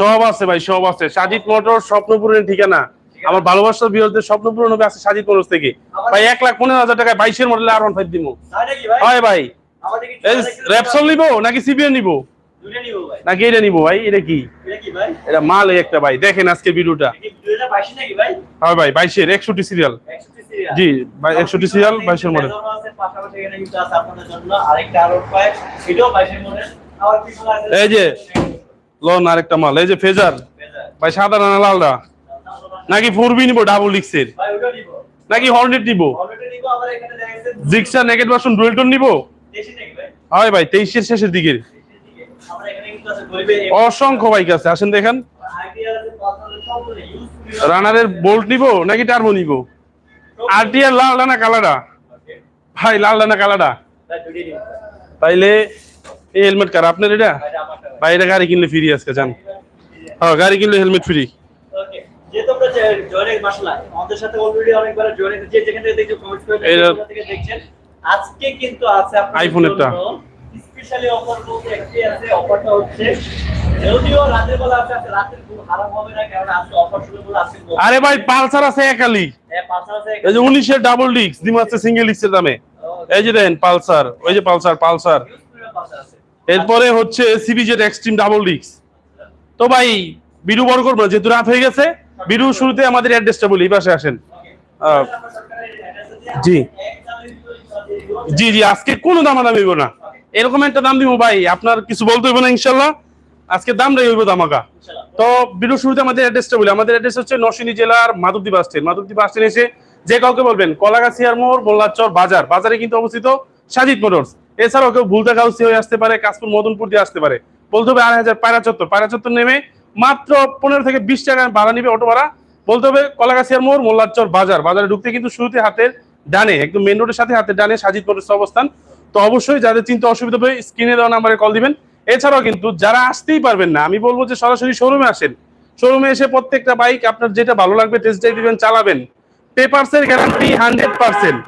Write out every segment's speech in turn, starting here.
সব আছে ভাই সব আছে। সাজিদ মোটর স্বপ্নপুরের ঠিকানা। আমার ভালোবাসার বিরুদ্ধে স্বপ্নপূরণ হবে আছে সাজিদ মোটর থেকে। ভাই এক লাখ পনেরো হাজার টাকায় বাইশের মডেলে আর ওয়ান ফাইভ দিব। হয় ভাই। র্যাপসল নিবো নাকি সিবিএন নিবো? নাকি এটা নিবো ভাই? এটা কি? এটা মাল একটা ভাই। দেখেন আজকে ভিডিওটা। এটা কি 2022 নাকি ভাই? হয় ভাই বাইশের একষট্টি সিরিয়াল জি ভাই একষট্টি সিরিয়াল বাইশের মডেল আছে পাশাপাশি এখানে কিন্তু আছে আপনাদের জন্য আরেকটা আরও পায়। এটাও 22 এর মডেল আবার পিছনে আছে। এই যে লন আরেকটা মাল এই যে ফেজার। ভাই সাদা না লালটা নাকি ফোর বি নিবো ডাবল ডিক্সের ভাই নাকি হর্নেট নিবো? জিক্সা নেগেট ভার্সন ডুয়েলটন নিবো? হয় ভাই তেইশের শেষের দিকে। অসংখ্য বাইক আছে আসেন দেখেন। রানারের বোল্ট নিবো নাকি টার্বো নিবো? আরটিআর লাল ডানা কালাডা? ভাই লাল ডানা কালাডা? তাইলে এই হেলমেট কার আপনার এটা ভাই এটা গাড়ি কিনলে ফ্রি আজকে জান। হ্যাঁ গাড়ি কিনলে হেলমেট ফ্রি আজকে কিন্তু আছে আইফোনেরটা। স্পেশালি অফার বলতে একটি আছে অফারটা হচ্ছে আরে ভাই পালসার আছে একালি। হ্যাঁ পাঁচশো এই যে উনিশের ডাবল ডিক্স দিম আছে সিঙ্গেল ডিক্সের দামে। এই যে দেন পালসার ওই যে পালসার পালসার। এরপরে হচ্ছে সিবিজেড এক্সট্রিম ডাবল ডিক্স তো ভাই বিডু বড় করব যেহেতু রাত হয়ে গেছে বিডু শুরুতে আমাদের অ্যাড্রেসটা বলি, এই পাশে আসেন। জি। জি জি, আজকে কোনো দামাদামি হইব না। এরকম একটা দাম দিব ভাই, আপনার কিছু বলতে হইব না ইনশাল্লাহ আজকে দামটাই হইব দামাকা। তো ভিডিও শুরুতে আমাদের অ্যাড্রেসটা বলি, আমাদের অ্যাড্রেস হচ্ছে নরসিংদী জেলার Madhabdi bus stand Madhabdi bus stand এসে যে কাউকে বলবেন, কলাগাছিয়ার মোড় মোল্লাচর বাজার। বাজারে কিন্তু অবস্থিত সাজিদ মোটরস। এছাড়াও কেউ ভুলতা গাউসি হয়ে আসতে পারে কাশপুর মদনপুর দিয়ে আসতে পারে। বলতে হবে আড়াই হাজার, পায়রা চত্বর। পায়রা চত্বর নেমে মাত্র পনেরো থেকে বিশ টাকা ভাড়া নিবে অটো ভাড়া বলতে হবে কলাগাছিয়ার মোড় মোল্লাচর বাজার। বাজারে ঢুকতে কিন্তু শুরুতে হাতের ডানে, একদম মেন রোডের সাথে হাতের ডানে সাজিদ অবস্থান। তো অবশ্যই যাদের চিন্তা অসুবিধা হবে স্ক্রিনে দেওয়া নাম্বারে কল দিবেন। এছাড়াও কিন্তু যারা আসতেই পারবেন না, আমি বলব যে সরাসরি শোরুমে আসেন। শোরুমে এসে প্রত্যেকটা বাইক আপনার যেটা ভালো লাগবে টেস্ট ড্রাইভ দিবেন, চালাবেন। পেপারসের গ্যারান্টি হান্ড্রেড পার্সেন্ট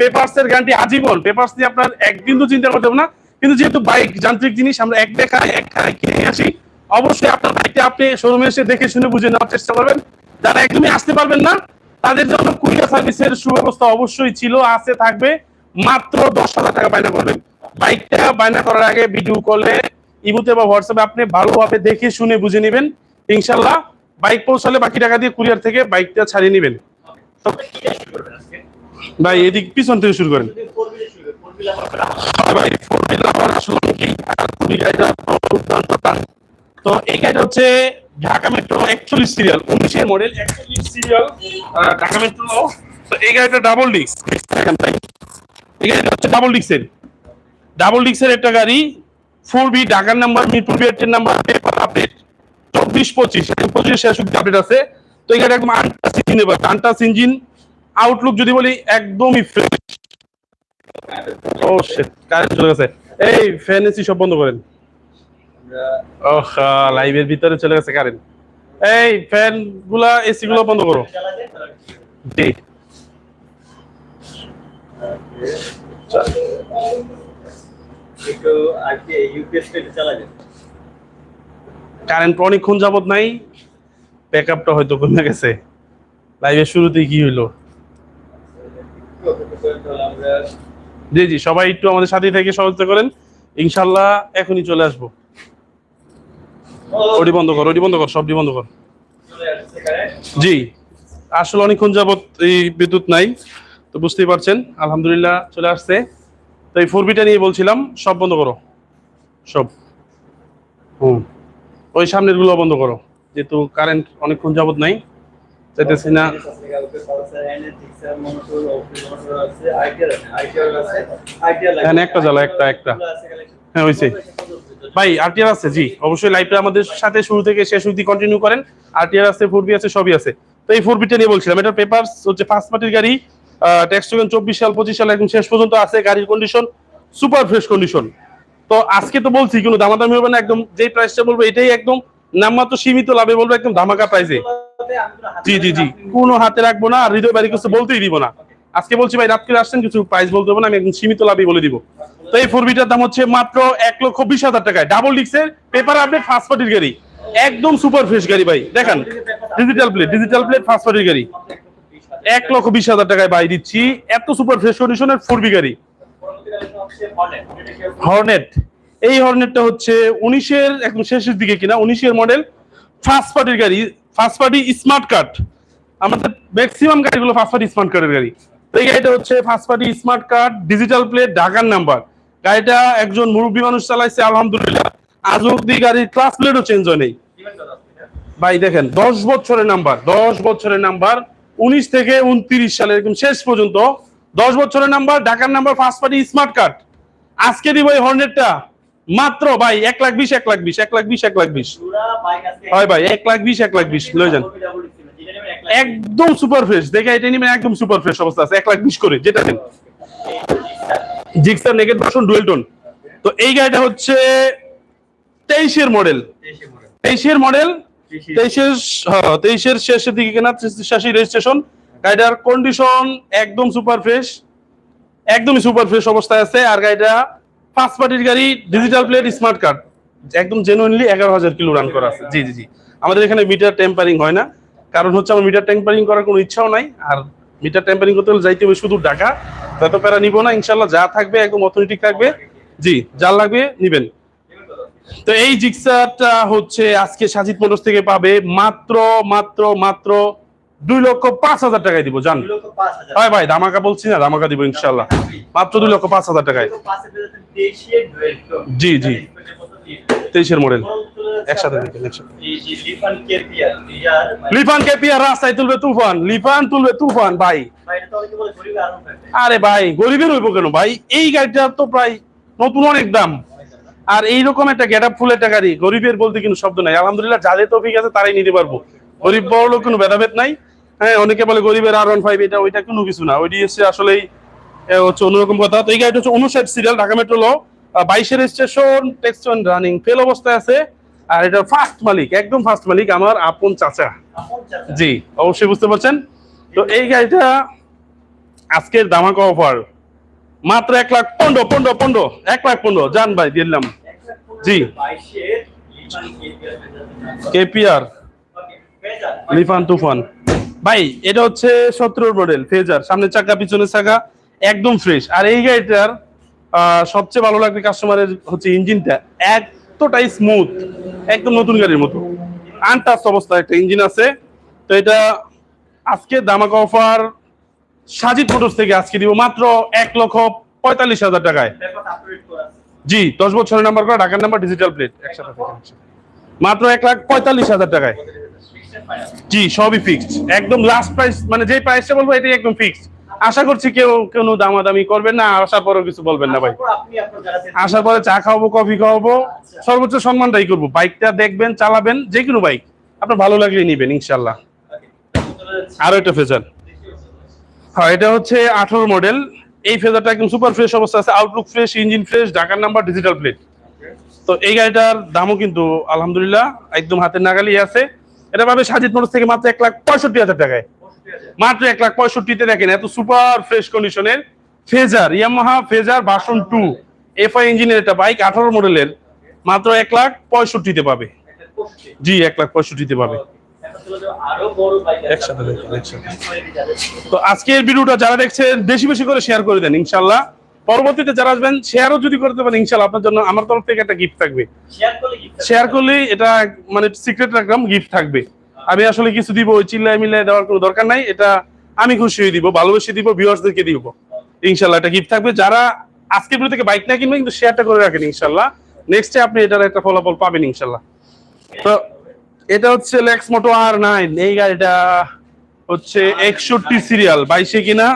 পেপারসের গ্যারান্টি আজীবন। পেপারস নিয়ে আপনার একদিন তো চিন্তা করতে হবে না। কিন্তু যেহেতু বাইক যান্ত্রিক জিনিস, আমরা এক দেখায়, এক খায় কিনে আসি, অবশ্যই আপনার বাইকটা আপনি শোরুমে এসে দেখে শুনে বুঝে নেওয়ার চেষ্টা করবেন। যারা একদমই আসতে পারবেন না, তাদের জন্য কুরিয়ার সার্ভিসের সুব্যবস্থা অবশ্যই ছিল, আছে, থাকবে। মাত্র দশ হাজার টাকা বায়না করবেন। বাইকটা বায়না করার আগে ভিডিও কলে ইমুতে বা হোয়াটসঅ্যাপে আপনি ভালোভাবে দেখে শুনে বুঝে নেবেন। ইনশাল্লাহ বাইক পৌঁছালে বাকি টাকা দিয়ে কুরিয়ার থেকে বাইকটা ছাড়িয়ে নেবেন। ভাই, এদিক পিছন থেকে শুরু করেন। তো এই হচ্ছে ঢাকা মেট্রো একচল্লিশ সিরিয়াল, উনিশের মডেল একচল্লিশ সিরিয়াল ঢাকা মেট্রো। এই গাড়িটা ডাবল ডিস্ক এই গাড়িটা হচ্ছে ডাবল ডিস্কের ডাবল ডিস্কের একটা গাড়ি ফোর বি ঢাকার নাম্বার মিরপুর বিআরটির নাম্বার পেপার আপডেট চব্বিশ পঁচিশ পঁচিশ শেষ আপডেট আছে। তো এই গাড়ি একদম আনটাস ইঞ্জিন আনটাস ইঞ্জিন আউটলুক যদি বলি, একদমই ও কারেন্ট চলে গেছে। এই ফ্যান এসি সব বন্ধ করেন। লাইভের ভিতরে চলে গেছে কারেন্ট এই ফ্যানগুলা এসি গুলো বন্ধ করো। জি। কারেন্ট অনেকক্ষণ যাবত নাই। ব্যাকআপটা হয়তো কমে গেছে। লাইভের শুরুতেই কি হইল? জি জি, সবাই একটু আমাদের সাথে থেকে সহযোগিতা করেন। ইনশাল্লাহ এখনই চলে আসব। ওটি বন্ধ কর ওডি বন্ধ কর সবটি বন্ধ কর। জি, আসলে অনেকক্ষণ যাবত এই বিদ্যুৎ নাই, তো বুঝতেই পারছেন, আলহামদুলিল্লাহ চলে আসছে। তো এই ফোর বিটা নিয়ে বলছিলাম, সব বন্ধ করো। সব। হুম। ওই সামনেরগুলো বন্ধ করো, যেহেতু কারেন্ট অনেকক্ষণ যাবৎ নাই। চাইতেছি। হ্যাঁ। ভাই আরটিআর আছে, জি। অবশ্যই লাইভটা আমাদের সাথে শুরু থেকে শেষ অবধি কন্টিনিউ করেন। আরটিআর আছে ফোর বি আছে, সবই আছে। তো এই ফোর বিটা নিয়ে বলছিলাম, এটার পেপারস হচ্ছে ফার্স্ট পার্টির গাড়ি ট্যাক্স টোকেন চব্বিশ সাল, পঁচিশ সাল, একদম শেষ পর্যন্ত আছে গাড়ির কন্ডিশন সুপার ফ্রেশ কন্ডিশন তো আজকে তো বলছি, কোনো দামাদামি হবে না, একদম যে প্রাইসটা বলব, এটাই একদম নামমাত্র সীমিত লাভে বলব, একদম ধামাকা প্রাইসে জি জি জি। কোনো হাতে রাখব না আর হৃদয় বাড়ি কিছু বলতেই দিব না। আজকে বলছি ভাই রাত করে আসছেন কিছু প্রাইস বলতে হবে না আমি একদম সীমিত লাভই বলে দিব। তো এই ফোর বিটার দাম হচ্ছে মাত্র এক লক্ষ বিশ হাজার টাকায়। ডাবল ডিক্সের পেপার আপডেট ফার্স্ট পার্টির গাড়ি। একদম সুপার ফ্রেশ গাড়ি ভাই। দেখেন digital plate digital plate first পার্টির গাড়ি। এক লক্ষ বিশ হাজার টাকায় বাই দিচ্ছি। এত সুপার ফ্রেশ কন্ডিশনের ফোর বি গাড়ি। হর্নেট এই হর্নেটটা হচ্ছে উনিশের একদম শেষের দিকে কিনা উনিশের মডেল ফার্স্ট পার্টির গাড়ি। ফার্স্ট পার্টি স্মার্ট কার্ড আমাদের ম্যাক্সিমাম গাড়িগুলো ফার্স্ট পার্টি স্মার্ট কার্ডের গাড়ি। এই গাড়িটা হচ্ছে first party smart card digital plate ঢাকার নাম্বার গাড়িটা একজন মুরব্বী মানুষ চালাইছে, আলহামদুলিল্লাহ। আজ অব্দি গাড়ির ক্লাস প্লেটও চেঞ্জ হয় নেই। ভাই, দেখেন, দশ বছরের নাম্বার দশ বছরের নাম্বার উনিশ থেকে উনত্রিশ সালের একদম শেষ পর্যন্ত। দশ বছরের নাম্বার ঢাকার number first party smart card আজকে দিব এই হর্নেটটা মাত্র ভাই এক লাখ বিশ এক লাখ বিশ এক লাখ বিশ এক লাখ বিশ। হয় ভাই এক লাখ বিশ এক লাখ বিশ লয়ে যান। একদম সুপার ফ্রেশ দেখে এটা নিবেন একদম সুপার ফ্রেশ অবস্থা আছে এক লাখ বিশ করে যেটা নেন। Gixxer naked version dual tone তো এই গাড়িটা হচ্ছে তেইশের মডেল তেইশের মডেল তেইশের হ্যাঁ, তেইশের শেষের দিকে কেনা শাসি রেজিস্ট্রেশন গাড়িটার কন্ডিশন একদম সুপার ফ্রেশ একদমই সুপার ফ্রেশ অবস্থায় আছে আর গাড়িটা ফার্স্ট পার্টির গাড়ি ডিজিটাল প্লেট স্মার্ট কার্ড একদম জেনুইনলি এগারো হাজার কিলো রান করা আছে। জি জি জি। আমাদের এখানে মিটার টেম্পারিং হয় না। কারণ হচ্ছে আমার মিটার টেম্পারিং করার কোনো ইচ্ছাও নাই। আর মিটার টেম্পারিং করতে হলে যাইতে হবে শুধু ঢাকা। তত প্যারা নিব না, ইনশাল্লাহ যা থাকবে, একদম অথেন্টিক থাকবে। জি যা লাগবে নিবেন। তো এই জিক্সারটা হচ্ছে আজকে সাজিদ মোটরস থেকে পাবে। মাত্র মাত্র মাত্র দুই লক্ষ পাঁচ হাজার টাকায় দিব জান। হয় ভাই ধামাকা বলছি না ধামাকা দিব ইনশাল্লাহ মাত্র দুই লক্ষ পাঁচ হাজার টাকায়। জি, জি। তেইশের মডেল একসাথে লিফান কেপিয়ার রাস্তায় তুলবে তুফান লিফান তুলবে তুফান ভাই। আরে ভাই গরিবের হইব কেন ভাই? এই গাড়িটা তো প্রায় নতুন অনেক দাম। আর এইরকম একটা গেট আপ ফুল একটা গাড়ি গরিবের বলতে কিন্তু শব্দ নাই। আলহামদুলিল্লাহ যাদের তৌফিক আছে তারাই নিতে পারব। গরিব বড় লোক কোনো ভেদাভেদ নাই। হ্যাঁ অনেকে বলে গরিবের আর ওয়ান ফাইভ এটা ওইটা কোনো কিছু না। ওইটি এসে আসলেই হচ্ছে অন্যরকম কথা। তো এই গাড়িটা হচ্ছে উনষাট সিরিয়াল ঢাকা মেট্রো ল বাইশের স্টেশন টেক্সন রানিং। ফেল অবস্থায় আছে। আর এটা ফার্স্ট মালিক একদম ফার্স্ট মালিক আমার আপন চাচা। জি অবশ্যই বুঝতে পারছেন? তো এই গাড়িটা আজকের দামাকা অফার মাত্র এক লাখ পনেরো পনেরো পনেরো এক লাখ পনেরো। জান ভাই দিলাম। জি। কেপিআর লিফান তুফান। ভাই এটা হচ্ছে সতেরোর মডেল ফেজার। সামনের চাকা পিছনের চাকা একদম ফ্রেশ আর এই গাড়িটার সবচেয়ে ভালো লাগবে কাস্টমারের হচ্ছে ইঞ্জিনটা এতটাই স্মুথ একদম নতুন গাড়ির মতো। আনটাচ অবস্থা একটা ইঞ্জিন আছে। তো এটা আজকে দামাকা অফার সাজিদ মোটরস থেকে আজকে দিব মাত্র এক লক্ষ পঁয়তাল্লিশ হাজার টাকায়। জি দশ বছরের নাম্বার করা ঢাকার নাম্বার ডিজিটাল প্লেট একসাথে। মাত্র এক লাখ পঁয়তাল্লিশ হাজার টাকায়। জি, সবই ফিক্সড একদম লাস্ট প্রাইস মানে যে প্রাইসটা বলব, এটাই একদম ফিক্সড আশা করছি কেউ, কোনো দামাদামি করবেন না আসার পরেও কিছু বলবেন না ভাই। আসার পরে চা খাওয়াবো, কফি খাওয়াবো, সর্বোচ্চ সম্মানটাই করব। বাইকটা দেখবেন, চালাবেন, যে কোনো বাইক। আপনার ভালো লাগলে নিবেন ইনশাল্লাহ আরও একটা ফেজার। হ্যাঁ এটা হচ্ছে আঠারো মডেল এই ফেজারটা একদম সুপার ফ্রেশ অবস্থা আছে আউটলুক ফ্রেশ ইঞ্জিন ফ্রেশ ঢাকার নাম্বার ডিজিটাল প্লেট তো এই গাড়িটার দামও কিন্তু, আলহামদুলিল্লাহ, একদম হাতের নাগালি আছে। এটা পাবে সাজিদ মোটরস থেকে মাত্র এক লাখ পঁয়ষট্টি হাজার টাকায়। মাত্র এক লাখ পঁয়ষট্টিতে দেখেন, এত সুপার ফ্রেশ কন্ডিশনের Fazer, Yamaha Fazer version two, FI ইঞ্জিনের একটা বাইক, আঠারো মডেলের, মাত্র এক লাখ পঁয়ষট্টিতে পাবে। জি, এক লাখ পঁয়ষট্টিতে পাবে। তো আজকের ভিডিওটা যারা দেখছেন, বেশি বেশি করে শেয়ার করে দেন ইনশাল্লাহ পরবর্তীতে যারা আসবেন শেয়ারও যদি করতে পারেন ইনশাল্লাহ আপনার জন্য আমার তরফ থেকে একটা গিফট থাকবে। শেয়ার করলে এটা মানে সিক্রেট রাখলাম গিফট থাকবে। আমি আসলে কিছু দিব ওই চিল্লায় মিল্লায় দেওয়ার কোনো দরকার নাই এটা আমি খুশি হয়ে দিব ভালোবেসে দিব ভিউয়ার্সদেরকে দিব। ইনশাল্লাহ এটা গিফট থাকবে। যারা আজকে ভিডিও থেকে বাইক না কিনবে কিন্তু শেয়ারটা করে রাখেন ইনশাল্লাহ নেক্সটে আপনি এটার একটা ফলাফল পাবেন ইনশাল্লাহ তো এটা হচ্ছে লেক্স মোটো আর নাইন এই গাড়িটা হচ্ছে একষট্টি সিরিয়াল বাইশে কিনা?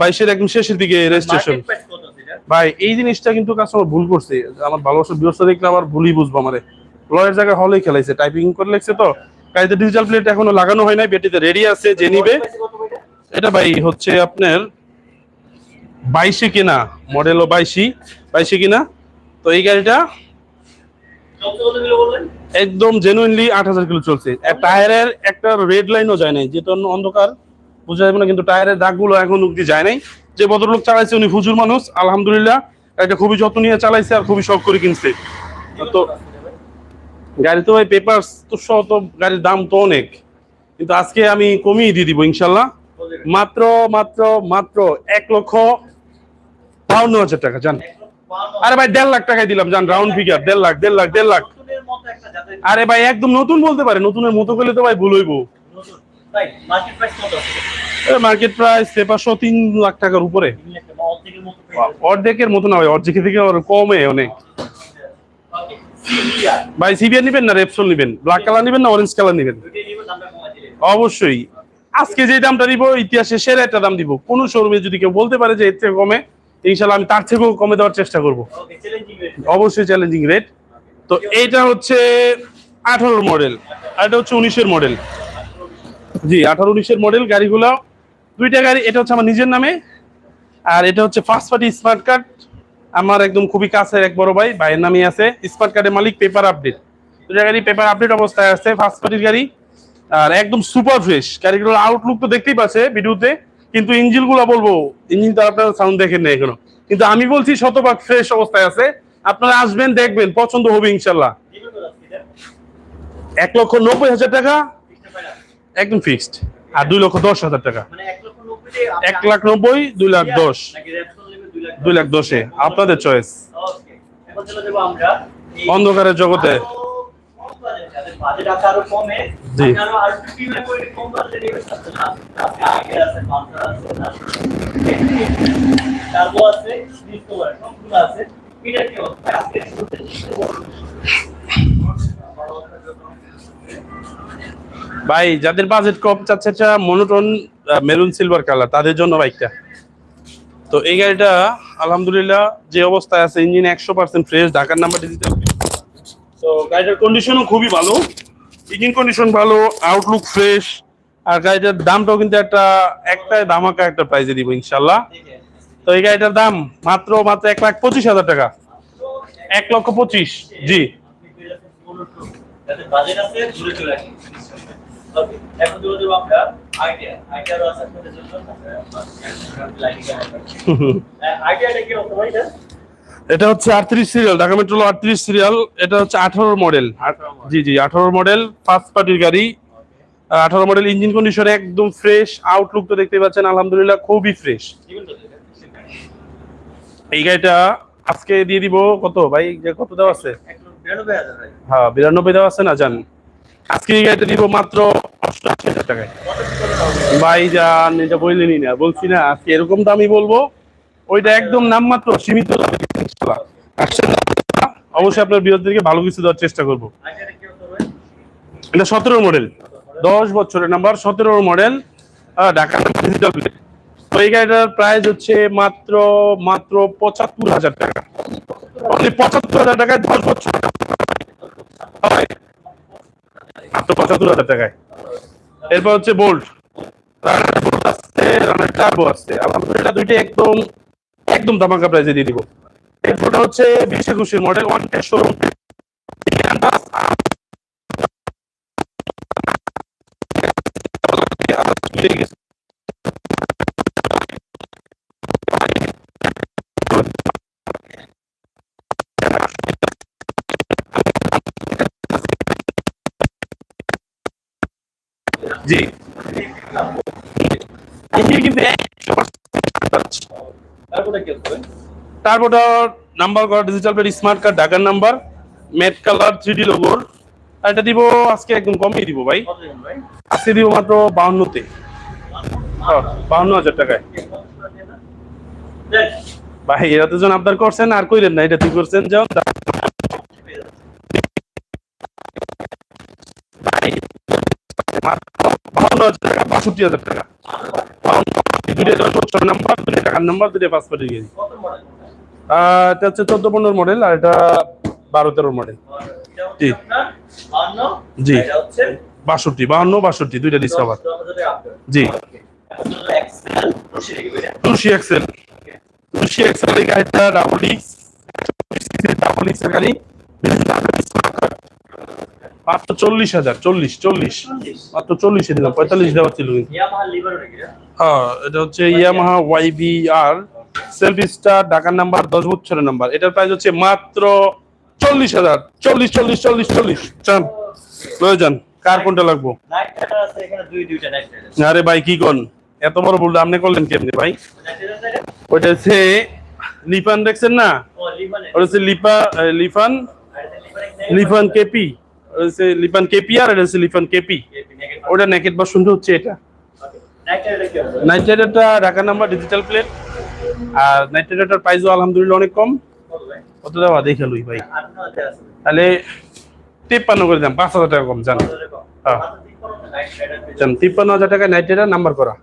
বাইশের একদম শেষের দিকে রেজিস্ট্রেশন ভাই এই জিনিসটা কিন্তু কাস্টমার ভুল করছে। আমার ভালোবাসার ব্যবস্থা দেখলে আমার ভুলই বুঝব আমারে। লয়ের জায়গায় হলেই খেলাইছে টাইপিং করে লেগছে তো। গাড়িতে ডিজিটাল প্লেট এখনও লাগানো হয় নাই বেটিতে রেডি আছে যে নিবে। এটা ভাই হচ্ছে আপনার বাইশে কিনা মডেল ও বাইশি বাইশে কিনা। তো এই গাড়িটা একদম জেনুইনলি আট হাজার কিলো চলছে। টায়ারের একটা রেড লাইনও যায় নাই যেটা অন্ধকার। বোঝা যাবে না, কিন্তু টায়ারের দাগগুলো এখন অব্দি যায় নাই। যে ভদ্রলোক চালাইছে উনি হুজুর মানুষ, আলহামদুলিল্লাহ। এটা খুবই যত্ন নিয়ে চালাইছে আর খুবই শখ করে কিনছে। তো গাড়ি তো ভাই পেপার তো সহ তো গাড়ির দাম তো অনেক। কিন্তু আজকে আমি কমিয়ে দিয়ে দিব ইনশাল্লাহ। মাত্র মাত্র মাত্র এক লক্ষ বাউন্ন হাজার টাকা, জান। আরে ভাই, দেড় লাখ টাকায় দিলাম, জান রাউন্ড ফিগার দেড় লাখ দেড় লাখ দেড় লাখ। আরে ভাই, একদম নতুন বলতে পারে, নতুনের মতো করলে তো ভাই ভুল হইবো। ভাই মার্কেট প্রাইস কত আছে? মার্কেট প্রাইস পেপারশো তিন লাখ টাকার উপরে। অর্ধেকের মতো না ভাই অর্ধেকের থেকে কমে অনেক। ভাই সিবিআর নিবেন না রেপসল নিবেন? ব্ল্যাক কালার নিবেন না অরেঞ্জ কালার নিবেন। অবশ্যই। আজকে যে দামটা দিব ইতিহাসে সেরা একটা দাম দিব। কোন শোরুমে যদি কেউ বলতে পারে যে এর থেকে কমে ইনশাল্লাহ আমি তার থেকেও কমে দেওয়ার চেষ্টা করব। অবশ্যই চ্যালেঞ্জিং রেট তো এইটা হচ্ছে আঠারোর মডেল আর এটা হচ্ছে উনিশের মডেল জি, আঠারো উনিশের মডেল গাড়িগুলো। দুইটা গাড়ি, এটা হচ্ছে আমার নিজের নামে। আর এটা হচ্ছে ফার্স্ট পার্টি স্মার্ট কার্ড আমার একদম খুবই কাছের এক বড় ভাই, ভাইয়ের নামে আছে। স্মার্ট কার্ডের মালিক পেপার আপডেট দুইটা গাড়ি পেপার আপডেট অবস্থায় আছে ফার্স্ট পার্টির গাড়ি। আর একদম সুপার ফ্রেশ গাড়িগুলোর আউটলুক তো দেখতেই পাচ্ছে ভিডিওতে। কিন্তু ইঞ্জিনগুলো বলব, ইঞ্জিন তো আপনারা সাউন্ড দেখেন না এখনও। কিন্তু আমি বলছি শতভাগ ফ্রেশ অবস্থায় আছে। আপনারা আসবেন, দেখবেন, পছন্দ হবে ইনশাল্লাহ? এক লক্ষ নব্বই হাজার টাকা? একদম ফিক্সড আর দুই লক্ষ দশ হাজার টাকা। মানে এক লাখ নব্বই দুই লাখ দশ। দুই লাখ দশে। আপনাদের চয়েস Okay, এখন চলে যাব আমরা এই অন্ধকারের জগতে। আছে ভাই, যাদের বাজেট কম চাচ্ছে এটা মনোটন মেরুন সিলভার কালার তাদের জন্য বাইকটা তো এই গাড়িটা, আলহামদুলিল্লাহ, যে অবস্থায় আছে ইঞ্জিন একশো পার্সেন্ট ফ্রেশ ঢাকার নাম্বার ডিজিটাল তো গাড়িটার কন্ডিশনও খুবই ভালো। ইঞ্জিন কন্ডিশন ভালো আউটলুক ফ্রেশ আর গাড়িটার দামটাও কিন্তু একটা, একটাই ধামাকা একটা প্রাইজে দিব ইনশাল্লাহ তো এই গাড়িটার দাম মাত্র মাত্র এক লাখ পঁচিশ হাজার টাকা। এক লক্ষ পঁচিশ, জি। এখন চলে যাব আমরা আইডিয়া আছে আপনাদের জন্য আইডিয়াটা কি ভাই এটা? হচ্ছে আটত্রিশ সিরিয়াল ঢাকা মেট্রোল আটত্রিশ সিরিয়াল এটা হচ্ছে আঠারো মডেল জি জি আঠারো মডেল ফার্স্ট পার্টির গাড়ি। আঠারো মডেল ইঞ্জিন কন্ডিশন একদম ফ্রেশ আউটলুক তো দেখতে পাচ্ছেন আলহামদুলিল্লাহ খুবই ফ্রেশ? এই গাড়িটা আজকে দিয়ে দিব কত? ভাই কত দেওয়া আছে? হ্যাঁ বিরানব্বই দেওয়া আছে না জান? আজকে এই গাড়িটা দিব মাত্র অষ্টআশি হাজার টাকায় ভাই যান এটা বললেনই না বলছি না, আজকে এরকম দামই বলব ওইটা একদম নামমাত্র সীমিত অবশ্যই আপনার বিরোধীদেরকে ভালো কিছু দেওয়ার চেষ্টা করব? এটা সতেরো মডেল দশ বছরের নাম্বার সতেরো মডেল ঢাকা তো এই গাড়িটার প্রাইস হচ্ছে মাত্র মাত্র পঁচাত্তর হাজার টাকা পঁচাত্তর হাজার টাকায় দশ বছর। মাত্র পঁচাত্তর হাজার টাকায়। এরপর হচ্ছে বোল্ট আসছে রানার টার্বো আসছে আলহামদুলিল্লাহ দুইটা একদম একদম দামাকা প্রাইসে দিয়ে দিব। এরপরটা হচ্ছে বিশ একুশের মডেল ওয়ান টেস্ট শোরুম জি এই কিন্তু তারপরে কি অবস্থা ভাই? তারপরটা নাম্বার করা ডিজিটাল প্লেট স্মার্ট কার্ড ঢাকার number matte colour three D লোগোর আর এটা দিব আজকে একদম কমিয়ে দিব ভাই? আজকে দিব মাত্র বাউন্নতে। বাউন্ন হাজার টাকায়। ভাই, এরা তো জন আবদার করছেন, আর কইলেন না, এটা তুই করছেন, যাও। বাউন্ন হাজার টাকা, বাষট্টি হাজার টাকা। দুটো দশ নাম্বার দুটো টাকার নাম্বার এটা হচ্ছে চোদ্দ পনেরো মডেল আর এটা বারো তেরো মডেল জি। জি। বাষট্টি বাহান্ন বাষট্টি দুইটা ডিসকাভার জি। টুসি এক্সেল টুসি এক্সেল এই গাড়িটা ডাবল ডিক্স ডাবল ডিক্সের গাড়ি মাত্র চল্লিশ হাজার চল্লিশ চল্লিশ মাত্র চল্লিশে দিলাম পঁয়তাল্লিশ দেওয়া ছিল? হ্যাঁ এটা হচ্ছে Yamaha YBR self start ঢাকার নাম্বার দশ বছরের নাম্বার। এটার প্রাইস হচ্ছে মাত্র চল্লিশ হাজার। চল্লিশ চল্লিশ চল্লিশ চল্লিশ। চান প্রয়োজন কার কোনটা লাগবো? আরে ভাই কি কোন? এত বড় ভুলটা আপনি করলেন কেমনি ভাই? ওইটা হচ্ছে লিফান দেখছেন না? ওটা হচ্ছে লিপা লিফান? লিফান কেপি। হচ্ছে লিফান কেপি আর এটা হচ্ছে লিফান কেপি। ওটা নেকেট বা সুন্দর হচ্ছে এটা। নাইট রাইডারটা ঢাকা নাম্বার ডিজিটাল প্লেট আর নাইট রাইডারটার প্রাইসও আলহামদুলিল্লাহ অনেক কম। কত দেওয়া? দেখে লুই ভাই। তাহলে তিপ্পান্ন করে দাম পাঁচ হাজার টাকা কম, জান। হ্যাঁ। তিপ্পান্ন হাজার টাকা নাইট রাইডার নাম্বার করা।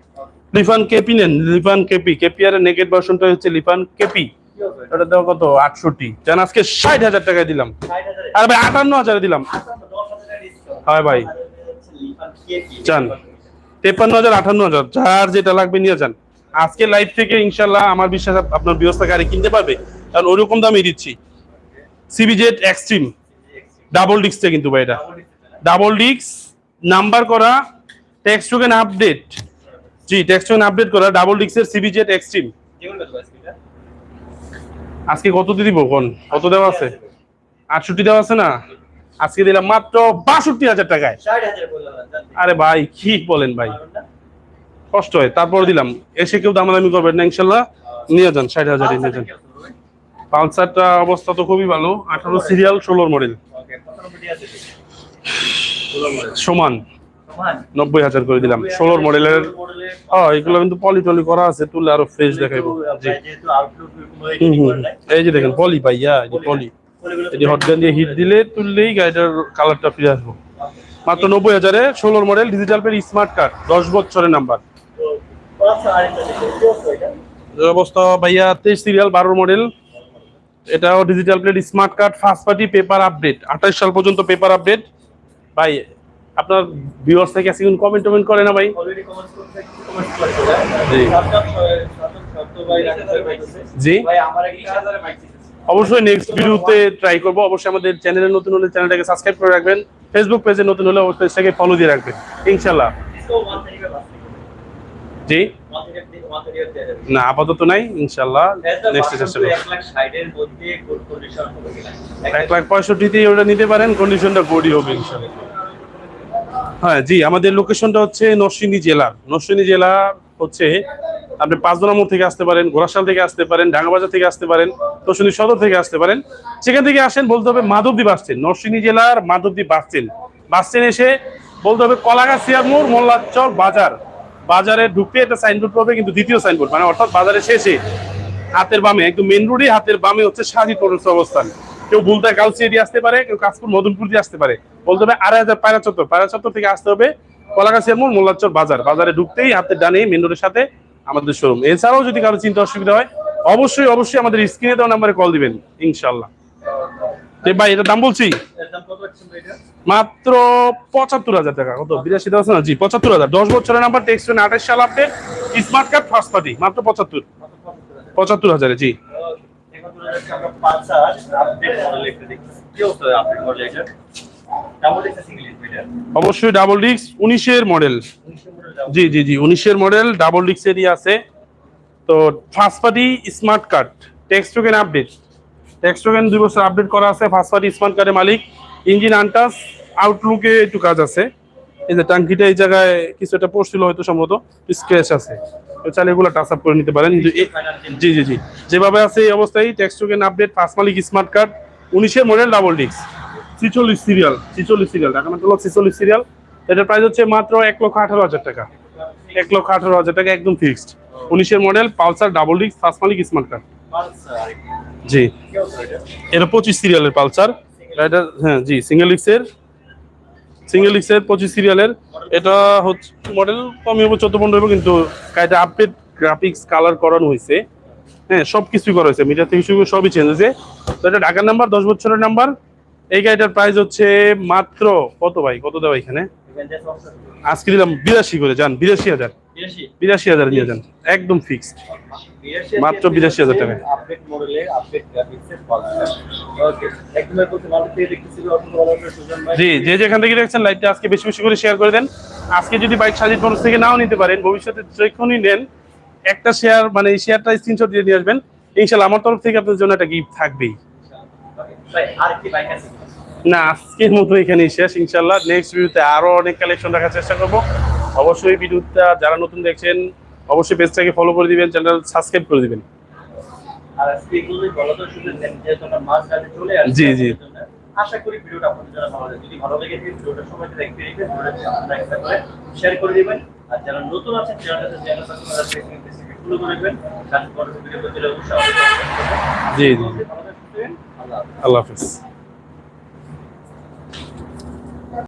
লিফান কেপি নেন, লিফান কেপি কেপি আর নেকেট ভার্সনটা হচ্ছে লিফান কেপি ওটা দেওয়া কত? আটষট্টি। জান, আজকে ষাট হাজার টাকায় দিলাম। আর ভাই, আটান্ন হাজারে দিলাম। হয় ভাই। চান তেপ্পান্ন হাজার, আটান্ন হাজার, যার যেটা লাগবে নিয়ে যান। আজকে লাইভ থেকে ইনশাল্লাহ আমার বিশ্বাস আপনার ব্যবস্থা গাড়ি কিনতে পারবে। কারণ ওরকম দামই দিচ্ছি। সিবিজেড এক্সট্রিম ডাবল ডিস্কটা কিন্তু ভাই এটা। ডাবল ডিস্ক নাম্বার করা টেক্সট টোকেন আপডেট জি টেক্সট টোকেন আপডেট করা ডাবল ডিস্কের সিবিজেড এক্সট্রিম আজকে কত দিব কোন? কত দেওয়া আছে? আটষট্টি দেওয়া আছে না? আজকে দিলাম মাত্র বাষট্টি হাজার টাকায়। আরে ভাই কি বলেন ভাই? কষ্ট হয় তারপর দিলাম। এসে কেউ দামাদামি করবেন না, ইনশাল্লাহ। নিয়ে যান, ষাট হাজার নিয়ে যান। পালসারটা অবস্থা তো খুবই ভালো, আঠারো সিরিয়াল, ষোলোর মডেল। সমান, নব্বই হাজার করে দিলাম। ষোলোর মডেলের এগুলো কিন্তু পলি টলি করা আছে তুললে আরও ফ্রেশ দেখাইবো। এই যে দেখেন, পলি ভাইয়া পলি। এই যে হট গান দিয়ে হিট দিলে তুললেই গাড়িটার কালারটা ফিরে আসব। মাত্র নব্বই হাজারে ষোলোর মডেল ডিজিটাল পের স্মার্ট কার্ড দশ বছরের নাম্বার অবস্থা ভাইয়া তেইশ সিরিয়াল বারোর মডেল এটাও digital plate smart card first party paper update আঠাশ সাল পর্যন্ত পেপার আপডেট ভাই আপনার ভিউয়ার্স থেকে কমেন্ট টমেন্ট করে না ভাই? জি। অবশ্যই নেক্সট ভিডিওতে ট্রাই করব। অবশ্যই আমাদের চ্যানেলে নতুন হলে চ্যানেলটাকে সাবস্ক্রাইব করে রাখবেন। ফেসবুক পেজে নতুন হলে পেজটাকে ফলো দিয়ে রাখবেন। ইনশাল্লাহ জি? না আপাতত নাই ইনশাল্লাহ নেক্সট চেষ্টা এক লাখ পঁয়ষট্টিতেই ওটা নিতে পারেন কন্ডিশনটা গড়ি হবে ইনশাল্লাহ হ্যাঁ জি আমাদের লোকেশনটা হচ্ছে নরসিংদী জেলার নরসিংদী জেলা হচ্ছে আপনি পাঁচদোনা মোড় থেকে আসতে পারেন গোরাশাল থেকে আসতে পারেন ডাঙ্গাবাজার থেকে আসতে পারেন নরসিংদী সদর থেকে আসতে পারেন। সেখান থেকে আসেন বলতে হবে মাধবদী বাস স্ট্যান্ড নরসিংদী জেলার Madhabdi bus stand bus stand এসে বলতে হবে কলাগাছ মোড় মোল্লাচর বাজার। বাজারে ঢুকতে একটা সাইনবোর্ড পাবে, কিন্তু দ্বিতীয় সাইনবোর্ড মানে অর্থাৎ বাজারে শেষে হাতের বামে, একদম মেন রোডে হাতের বামে হচ্ছে সাজি টোরেন্স অবস্থান। কেউ বুলতা গাউসিয়া দিয়ে আসতে পারে, কেউ কাশপুর মদনপুর দিয়ে আসতে পারে। বলতে হবে আড়াই হাজার পায়রা চত্বর। পায়রা চত্বর থেকে আসতে হবে কলাগাছিয়ার মোড়, মোল্লাচর বাজার। বাজারে ঢুকতেই হাতের ডানে মেন রোডের সাথে আমাদের শোরুম এছাড়াও যদি কারও চিন্তা অসুবিধা হয়, অবশ্যই অবশ্যই আমাদের স্ক্রিনে দেওয়া নাম্বারে কল দিবেন ইনশাল্লাহ ভাই এটা দাম বলছি? মাত্র পঁচাত্তর হাজার টাকা। কত? জি, পঁচাত্তর হাজার। দশ বছরের আঠাশ সাল স্মার্ট কার্ড মাত্র পঁচাত্তর। পঁচাত্তর জি। অবশ্যই ডাবল ডিস্ক উনিশের মডেল জি জি জি, উনিশের মডেল ডাবল ডিস্কেরই আছে। তো first party smart card token update text দুই বছর আপডেট করা আছে ফার্স্ট পার্টি স্মার্ট কার্ডের মালিক ইঞ্জিন আনটাস আউটলুকে একটু কাজ আছে। এই যে টাঙ্কিটা এই জায়গায় কিছু একটা পড়ছিল হয়তো সম্ভবত স্ক্র্যাচ আছে। চাইলে এগুলো টাচ আপ করে নিতে পারেন। জি জি জি। যেভাবে আছে এই অবস্থায় টেক্সট আপডেট ফার্স্ট মালিক স্মার্ট কার্ড উনিশের মডেল ডাবল ডিস্ক ছিচল্লিশ সিরিয়াল ছিচল্লিশ সিরিয়াল ঢাকা মেট্রোল ছিচল্লিশ সিরিয়াল এটার প্রাইস হচ্ছে মাত্র এক লক্ষ আঠারো হাজার টাকা। এক লক্ষ আঠারো হাজার টাকা একদম ফিক্সড উনিশের model Pulsar double disc first মালিক স্মার্ট কার্ড জি। এটা পঁচিশ সিরিয়ালের পালসার। এটা হ্যাঁ জি সিঙ্গেল ডিস্কের সিঙ্গেল ডিস্কের পঁচিশ সিরিয়ালের এটা হচ্ছে মডেল কমই হবে, চোদ্দ পনেরো কিন্তু এটা আপডেট গ্রাফিক্স কালার করানো হয়েছে। হ্যাঁ সব কিছুই করা হয়েছে। মিটার থেকে শুরু সবই চেঞ্জ হয়েছে। তো এটা ঢাকার নাম্বার দশ বছরের নাম্বার এই গাড়িটার প্রাইস হচ্ছে মাত্র কত ভাই? কত দেওয়া এখানে? আজকে দিলাম বিরাশি করে যান বিরাশি হাজার। বিরাশি? হাজার নিয়ে যান। একদম ফিক্সড মাত্র 82,000 টাকা। আপডেট মডেলের আপডেট গ্রাফিক্সের ওকে একদম বলতে ভালো পেয়ে দেখতেছিল অসংখ্য ভালো লাগল সুজন ভাই। জি যে যেখান থেকে দেখছেন লাইভটা আজকে বেশি বেশি করে শেয়ার করে দেন। আজকে যদি বাইক সাজিদ মানুষ থেকে নাও নিতে পারেন ভবিষ্যতে যখনই নেন একটা শেয়ার মানে শেয়ারটা স্ক্রিনশট দিয়ে নিয়ে আসবেন। ইনশাল্লাহ আমার তরফ থেকে আপনার জন্য একটা গিফট থাকবেই। না আজকের মতো এখানেই শেষ। ইনশাল্লাহ নেক্সট ভিডিওতে আরও অনেক কালেকশন রাখার চেষ্টা করব। অবশ্যই ভিডিওটা যারা নতুন দেখছেন অবশ্যই পেজটাকে ফলো করে দিবেন চ্যানেল সাবস্ক্রাইব করে দিবেন জি, জি। আশা করি ভিডিওটা আপনাদের জন্য ভালো লাগে যদি ভালো লেগে ভিডিওটা সবাই দেখতে দিবেন ভিডিওটা একটা করে শেয়ার করে দিবেন আর যারা নতুন আছেন চ্যানেলটা চ্যানেল সাবস্ক্রাইব করে ফলো করবেন যাতে পরবর্তী ভিডিও পেতে অবশ্যই আমাদের সাথে থাকবেন। জি, জি। আল্লাহ হাফেজ। আল্লাহ হাফিজ